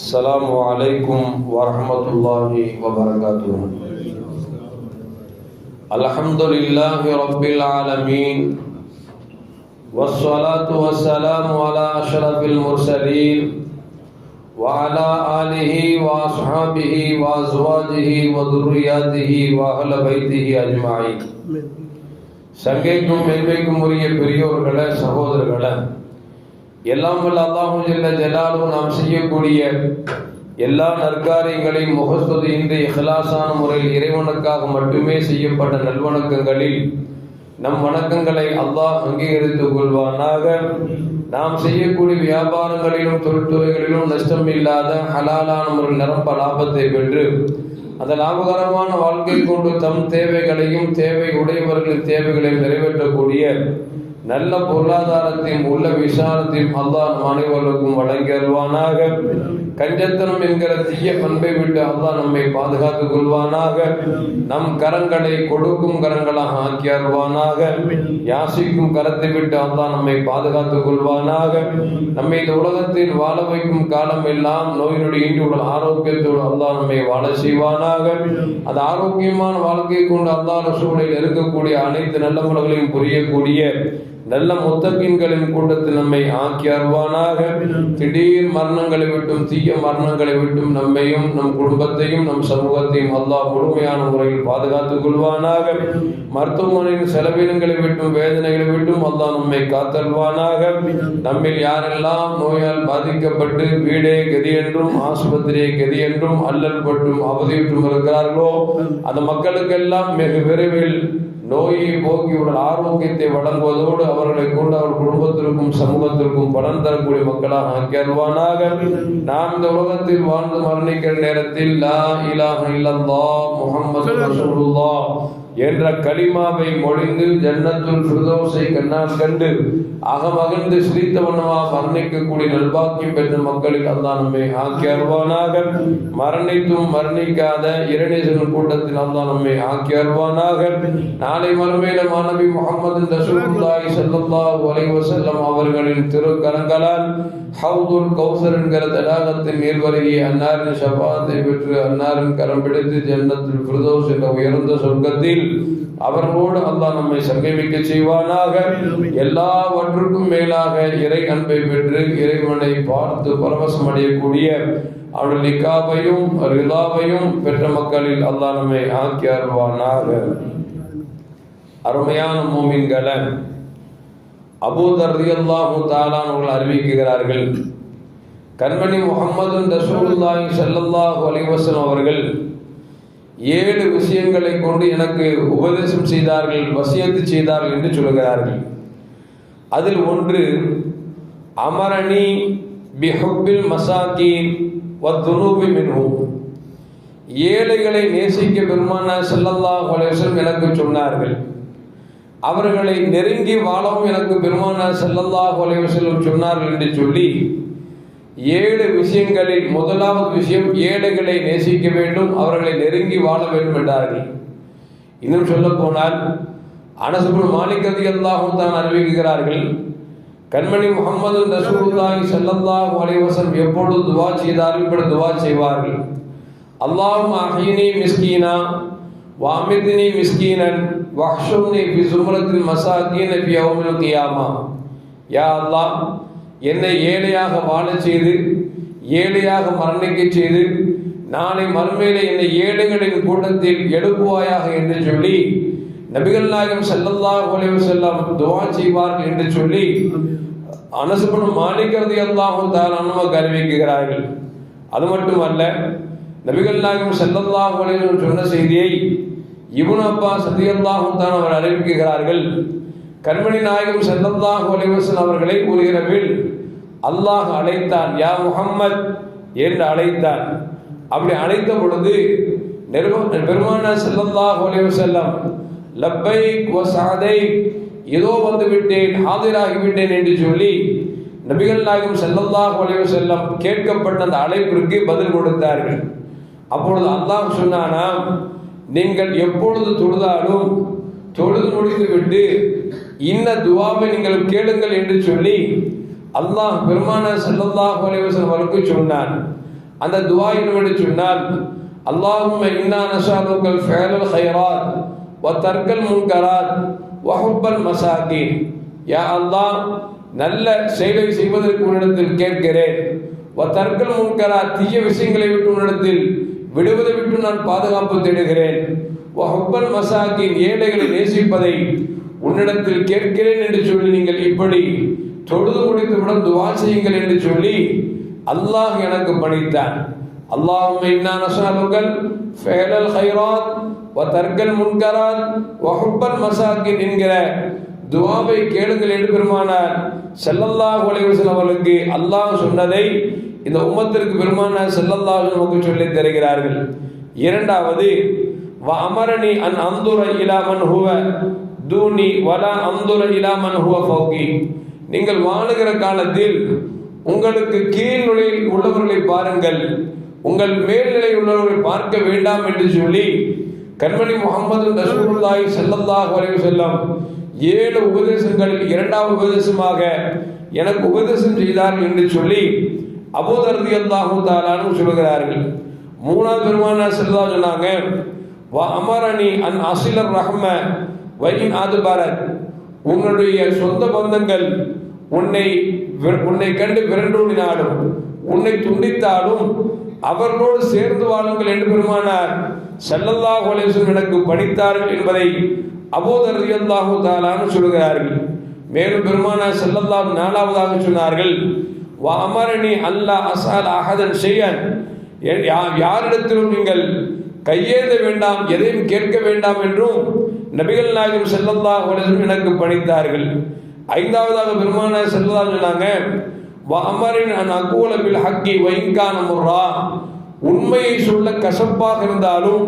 السلام علیکم ورحمۃ اللہ وبرکاتہ۔ الحمد رب العالمین والصلاة والسلام على أشرف المرسلين وعلى آله وأصحابه وأزواجه وذرياته وأهل بيته أجمعين سنگے جمعے میں کمریے پریور گڑے سہودر گڑے எல்லாம் வல்ல அல்லாஹும் ஜல்ல ஜலாலும் நாம் செய்யக்கூடிய எல்லா நற்காரியங்களையும் முகஸ்துதி இன்றி இஹ்லாசான முறையில் இறைவனுக்காக மட்டுமே செய்யப்பட்ட நல்வணக்கங்களில் நம் வணக்கங்களை அல்லாஹ் அங்கீகரித்துக் கொள்வானாக. நாம் செய்யக்கூடிய வியாபாரங்களிலும் தொழில்துறைகளிலும் நஷ்டம் இல்லாத ஹலாலான ஒரு நிரம்ப லாபத்தை பெற்று அந்த லாபகரமான வாழ்க்கை கொண்டு தம் தேவைகளையும் தேவை உடையவர்களின் தேவைகளையும் நிறைவேற்றக்கூடிய நல்ல பொருளாதாரத்தையும் உள்ள விசாலத்தையும் அல்லாஹ் அனைவருக்கும் வழங்கி கஞ்சத்தனம் என்கிற தீய பண்பை விட்டு அல்லாஹ் நம்மை பாதுகாத்துக் கொள்வானாக. நம் கரங்களை கொடுக்கும் கரங்களாக ஆக்கி அருள்வானாக யாசிக்கும் கரத்தை விட்டு அல்லாஹ் நம்மை பாதுகாத்துக் கொள்வானாக. நம்மை இந்த உலகத்தில் வாழ வைக்கும் காலம் எல்லாம் நோயினுடைய நொடி உள்ள ஆரோக்கியத்தோடு அல்லாஹ் நம்மை வாழ செய்வானாக. அது ஆரோக்கியமான வாழ்க்கை கொண்டு அல்லாஹ் சூழலில் இருக்கக்கூடிய அனைத்து நல்ல முறைகளையும் புரியக்கூடிய நல்ல முத்தகின்களின் கூட்டத்தில் நம்மை ஆக்கி அருவானாக திடீர் மரணங்களை விட்டும் தீய மரணங்களை விட்டும் நம்மையும் நம் குடும்பத்தையும் நம் சமூகத்தையும் அல்லாஹ் முழுமையான முறையில் பாதுகாத்துக் கொள்வானாக. மருத்துவமனையின் செலவினங்களை விட்டும் வேதனைகளை விட்டும் அல்லாஹ் நம்மை காத்தல்வானாக நம்மில் யாரெல்லாம் நோயால் பாதிக்கப்பட்டு வீடே கதி என்றும் ஆஸ்பத்திரியே கதி என்றும் அல்லல் பட்டும் அவதியுற்றும் இருக்கிறார்களோ அந்த மக்களுக்கெல்லாம் மிக விரைவில் நோயை போக்கி உடல் ஆரோக்கியத்தை வழங்குவதோடு அவர்களை கொண்டு அவர் குடும்பத்திற்கும் சமூகத்திற்கும் பலன் தரக்கூடிய மக்களாக ஆக்கியருவானாக நாம் இந்த உலகத்தில் வாழ்ந்து மரணிக்கிற நேரத்தில் லா இலாக இல்லல்லா முகமது ரசூலுல்லாஹ் என்ற களிமாவை மொழிந்து ஜன்னத்துல் ஃபிர்தௌஸை கண்ணால் கண்டு அகமகிழ்ந்து சிரித்தவனமா மரணிக்கக்கூடிய நல்பாக்கியம் பெற்ற மக்களுக்கு அல்லாஹ் நம்மை ஆக்கி அருவானாக மரணித்தும் மரணிக்காத இரணேசன் கூட்டத்தில் அல்லாஹ் நம்மை ஆக்கி அருவானாக நாளை மறுமையில மாணவி முகமது ரசூலுல்லாஹி ஸல்லல்லாஹு அலைஹி வஸல்லம் அவர்களின் திருக்கரங்களால் ஹவுதுல் கௌசர் என்கிற தடாகத்தின் நீர்வருகி அன்னாரின் ஷபாத்தை பெற்று அன்னாரின் கரம் பிடித்து ஜன்னத்தில் பிரதோஷ் என்ற உயர்ந்த சொர்க்கத்தில் அவர்களோடு அல்லாஹ் நம்மை சங்கமிக்க செய்வானாக. எல்லாவற்றுக்கும் மேலாக இறை அன்பை பெற்று இறைவனை பார்த்து பரவசம் அடையக்கூடிய அவருடைய நிக்காவையும் ரிலாவையும் பெற்ற மக்களில் அல்லா நம்மை ஆக்கி அருவானாக அருமையான மூமின்களை அபூதர் ரியல்லாஹு தாலான் அவர்கள் அறிவிக்கிறார்கள் கண்மணி முகமது ரசூலுல்லாஹி சல்லல்லாஹு அலிவசன் அவர்கள் ஏழு விஷயங்களை கொண்டு எனக்கு உபதேசம் செய்தார்கள் வசியத்து செய்தார்கள் என்று சொல்கிறார்கள். அதில் ஒன்று அமரணி பிஹுப்பில் மசாக்கீன் வத்துனூபி மின்ஹும். ஏழைகளை நேசிக்க பெருமான செல்லல்லா அலைவசம் எனக்கு சொன்னார்கள். அவர்களை நெருங்கி வாழவும் எனக்கு பெருமான செல்லல்லா அலைவசம் சொன்னார்கள் என்று சொல்லி ஏழு விஷயங்களில் முதலாவது விஷயம் ஏழைகளை நேசிக்க வேண்டும் அவர்களை நெருங்கி வாழ வேண்டும் என்றார்கள். இன்னும் சொல்ல போனால் அனசுபுல் மாலிகதி அல்லாஹும் தான் அறிவிக்கிறார்கள் கண்மணி முகமது ரசூலுல்லாஹி ஸல்லல்லாஹு அலைவசம் எப்பொழுது துவா செய்தார்கள் இப்படி துவா செய்வார்கள். அல்லாஹும் அஹீனி மிஸ்கீனா வாமிதினி மிஸ்கீனன் வஹ்ஷும்னி ஃபி சுமரத்தில் மசாகீன ஃபி யௌமில் கியாமா. யா அல்லாஹ் என்னை ஏழையாக வாழச் செய்து ஏழையாக மரணிக்க செய்து நாளை மறுமையில என்னை ஏழைகளின் கூட்டத்தில் எழுப்புவாயாக என்று சொல்லி நபிகள் நாயகம் செல்லல்லாஹ் ஒலிவு செல்லம் துவா செய்வார்கள் என்று சொல்லி அனசுபனும் மாணிக்கிறது அல்லாஹும் தான் கருவிக்கிறார்கள். அறிவிக்கிறார்கள் அது மட்டுமல்ல நபிகள் நாயகம் செல்லல்லாஹ் ஒலிவு சொன்ன செய்தியை இபுன் அப்பா சதி தான் அவர் அறிவிக்கிறார்கள். கண்மணி நாயகம் செல்லல்லா ஒலிவசன் அவர்களை ஒரு இரவில் அல்லாஹ் அழைத்தான் யா முகம்மத் என்று அழைத்தான். அப்படி அழைத்த பொழுது பெருமான செல்லல்லாஹ் செல்லம் லப்பை சாதை ஏதோ வந்து விட்டேன் ஆதிராகி விட்டேன் என்று சொல்லி நபிகள் நாயகம் செல்லல்லாஹ் செல்லம் கேட்கப்பட்ட அந்த அழைப்பிற்கு பதில் கொடுத்தார்கள். அப்பொழுது அல்லாஹ் சொன்னானா நீங்கள் எப்பொழுது தொழுதாலும் தொழுது முடித்து விட்டு இன்ன துவாவை நீங்கள் கேளுங்கள் என்று சொல்லி அல்லாஹ் பெருமான செல்லல்லாஹ் அலைஹி வஸல்லம் அவருக்கு சொன்னான் அந்த துவா என்னவென்று சொன்னால் அல்லாஹும் இன்னா நசாலுக்கள் ஃபேலல் ஹைராத் வ தர்க்கல் முன்கராத் வஹுப்பல் மசாகின் யா அல்லாஹ் நல்ல செயலை செய்வதற்கு உன்னிடத்தில் கேட்கிறேன். வ தர்க்கல் முன்கராத் தீய விஷயங்களை விட்டு உன்னிடத்தில் விடுவதை விட்டு நான் பாதுகாப்பு தேடுகிறேன். வ மசாக்கின் ஏழைகளை நேசிப்பதை உன்னிடத்தில் கேட்கிறேன் என்று சொல்லி நீங்கள் இப்படி தொழுது முடித்தவுடன் துவா செய்யுங்கள் என்று சொல்லி அல்லாஹ் எனக்கு பணித்தான். அல்லாஹும் இன்னா நஸ்அலுக்கல் ஃபேலல் ஹைராத் வ தர்க்கல் முன்கராத் வ மசாக்கின் என்கிற துவாவை கேளுங்கள் என்று பெருமானார். ஸல்லல்லாஹு அவர்களுக்கு அல்லாஹ் சொன்னதை இந்த உம்மத்திற்கு பெருமானார் செல்லல்லாஹ் நமக்கு சொல்லி தருகிறார்கள். இரண்டாவது வ அமரணி அன் அந்துர இலாமன் ஹுவ தூனி வலா அந்துர இலாமன் ஹுவ ஃபௌகி. நீங்கள் வாழுகிற காலத்தில் உங்களுக்கு கீழ்நிலையில் உள்ளவர்களை பாருங்கள். உங்கள் மேல்நிலை உள்ளவர்களை பார்க்க வேண்டாம் என்று சொல்லி கண்மணி முகமது ரசூலுல்லாஹி ஸல்லல்லாஹு வரைவு செல்லும் ஏழு உபதேசங்களில் இரண்டாவது உபதேசமாக எனக்கு உபதேசம் செய்தார்கள் என்று சொல்லி அபூதர் அல்லாஹும் தஆலான்னு சொல்கிறார்கள். மூணாவது பெருமான செல்லா சொன்னாங்க வ அமரணி அன் அசிலர் ரஹ்ம வைன் பாரத் உன்னுடைய சொந்த பந்தங்கள் உன்னை உன்னை கண்டு விரண்டோடினாலும் உன்னை துண்டித்தாலும் அவர்களோடு சேர்ந்து வாழுங்கள் என்று பெருமானார் ஸல்லல்லாஹு அலைஹி எனக்கு பணித்தார்கள் என்பதை அபூதர் ரலியல்லாஹு தஆலான்னு சொல்கிறார்கள். மேலும் பெருமானா செல்லல்லா நாலாவதாக சொன்னார்கள். வ அமரணி அல்லாஹ் அசால் அஹதன் ஷையன். யா- யாரிடத்திலும் நீங்கள் கையேந்த வேண்டாம் எதையும் கேட்க வேண்டாம் என்றும் நபிகள் நாயகம் செல்லல்லா அலைஹி எனக்கு பணித்தார்கள். ஐந்தாவதாக பெருமானா செல்லல்லா சொன்னாங்க வ அமரின் அன் அகூல ஹக்கி வைங்கான முர்ரா. உண்மையை சொல்ல கசப்பாக இருந்தாலும்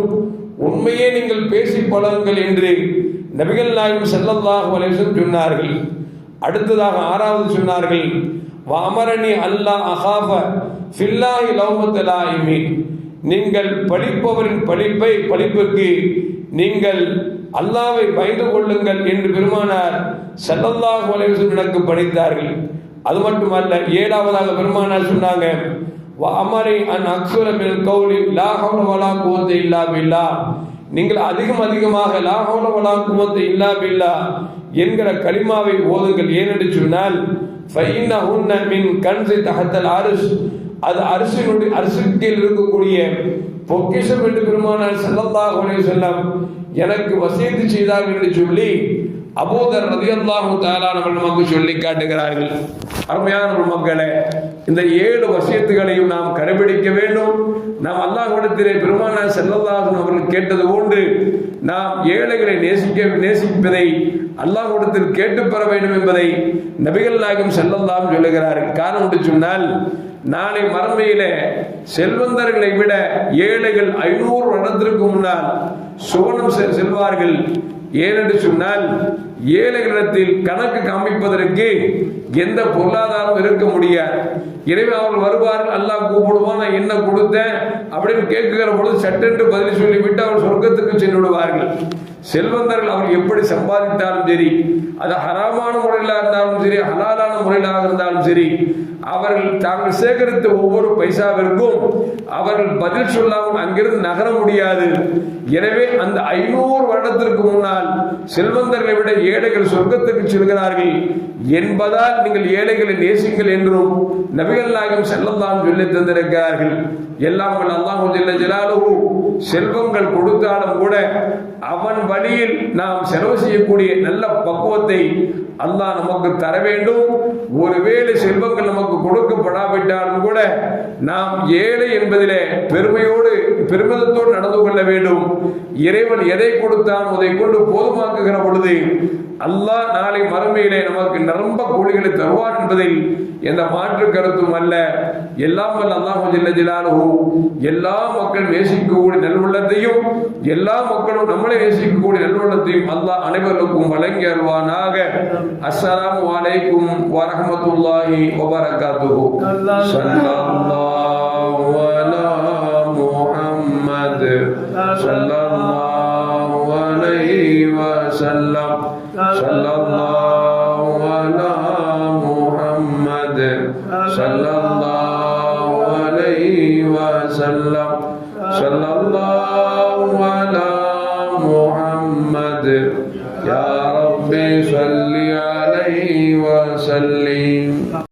உண்மையே நீங்கள் பேசி பழகுங்கள் என்று நபிகள் நாயகம் செல்லல்லாஹ் அலைஹி சொன்னார்கள். அடுத்ததாக ஆறாவது சொன்னார்கள் வாமரணி அமரணி அல்லாஹ் ஃபில்லாஹி லௌமத்தலாயுமி நீங்கள் படிப்பவரின் படிப்பை படிப்புக்கு நீங்கள் அல்லாவை பயந்து கொள்ளுங்கள் என்று பெருமானார் செல்லல்லாஹ் வலைவசம் எனக்கு படித்தார்கள். அது மட்டுமல்ல ஏழாவதாக பெருமானார் சொன்னாங்க வாமரை அன் அக்ஸுர கௌலி லா வலா குவத்த இல்லா பில்லா நீங்கள் அதிகம் அதிகமாக லா வலா குவத்தை இல்லா பில்லா என்கிற கலிமாவை ஓதுங்கள். ஏனென்று சொன்னால் ஃபைன்னஹுன்ன மின் கன்சி தகத்தல் அரிஸ் அது அரசினுடைய அரசுக்கு இருக்கக்கூடிய பொக்கிஷம் என்று பெருமானார் ஸல்லல்லாஹு செல்லம் எனக்கு வசீத்து செய்தார்கள் என்று சொல்லி அபூதர் ரதியல்லாஹு தஆலா அவர்கள் நமக்கு சொல்லி காட்டுகிறார்கள். அருமையான மக்களே இந்த ஏழு வசியத்துகளையும் நாம் கடைபிடிக்க வேண்டும். நாம் அல்லாஹ்விடத்திலே பெருமானார் ஸல்லல்லாஹு அலைஹி அவர்கள் கேட்டது போன்று நாம் ஏழைகளை நேசிக்க நேசிப்பதை அல்லாஹ்விடத்தில் கேட்டு பெற வேண்டும் என்பதை நபிகள் நாயகம் ஸல்லல்லாஹு சொல்லுகிறார்கள். காரணம் என்று சொன்னால் நாளை மறுமையிலே செல்வந்தர்களை விட ஏழைகள் ஐநூறு வருடத்திற்கு முன்னால் சுவனம் செ- செல்வார்கள். ஏனென்று சொன்னால் ஏழைகளிடத்தில் கணக்கு காமிப்பதற்கு எந்த பொருளாதாரம் இருக்க முடியாது. எனவே அவர்கள் வருவார்கள் அல்லாஹ் கூப்பிடுவான் நான் என்ன கொடுத்தேன் அப்படின்னு கேட்கிற பொழுது சட்டென்று பதில் சொல்லிவிட்டு அவர் சொர்க்கத்துக்கு சென்று விடுவார்கள் செல்வந்தர்கள் அவர் எப்படி சம்பாதித்தாலும் சரி அது ஹராமான முறையிலாக இருந்தாலும் சரி ஹலாலான முறையிலாக இருந்தாலும் சரி அவர்கள் தாங்கள் சேகரித்த ஒவ்வொரு பைசாவிற்கும் அவர்கள் பதில் சொல்லாமல் அங்கிருந்து நகர முடியாது. எனவே அந்த ஐநூறு வருடத்திற்கு முன்னால் செல்வந்தர்களை விட ஏழைகள் சொர்க்கத்துக்கு செல்கிறார்கள் என்பதால் நீங்கள் ஏழைகளை நேசிங்கள் என்றும் நபிகள் நாயகம் செல்லல்லாம் சொல்லி தந்திருக்கிறார்கள். எல்லாம் அல்லாஹு ஜல்ல ஜலாலுஹு. செல்வங்கள் கொடுத்தாலும் கூட அவன் வழியில் நாம் செலவு செய்யக்கூடிய நல்ல பக்குவத்தை அல்லாஹ் நமக்கு தர வேண்டும். ஒருவேளை செல்வங்கள் நமக்கு கொடுக்கப்படாவிட்டாலும் கூட நாம் ஏழை என்பதிலே பெருமையோடு பெருமிதத்தோடு நடந்து கொள்ள வேண்டும். இறைவன் எதை கொடுத்தான் அதை கொண்டு போதுமாக்குகிற பொழுது அல்லாஹ் நாளை மறுமையிலே நமக்கு நிரம்ப கூலிகளை தருவார் என்பதில் எந்த மாற்று கருத்தும் அல்ல. எல்லாம் வல்ல அல்லாஹு ஜல்ல எல்லா மக்கள் நேசிக்கக்கூடிய நல்வுள்ளத்தையும் எல்லா மக்களும் நம்மளை நேசிக்கக்கூடிய நல்வுள்ளத்தையும் அல்லாஹ் அனைவருக்கும் வழங்கி அருவானாக அஸ்ஸலாமு அலைக்கும் வரஹ்மத்துல்லாஹி வபரகாத்துஹு. ஸல்லல்லாஹு அலா முஹம்மத். ஸல்லல்லாஹு வஸல்லம் ஸல்லல்லாஹு அலா முஹம்மத் ஸல்லல்லாஹு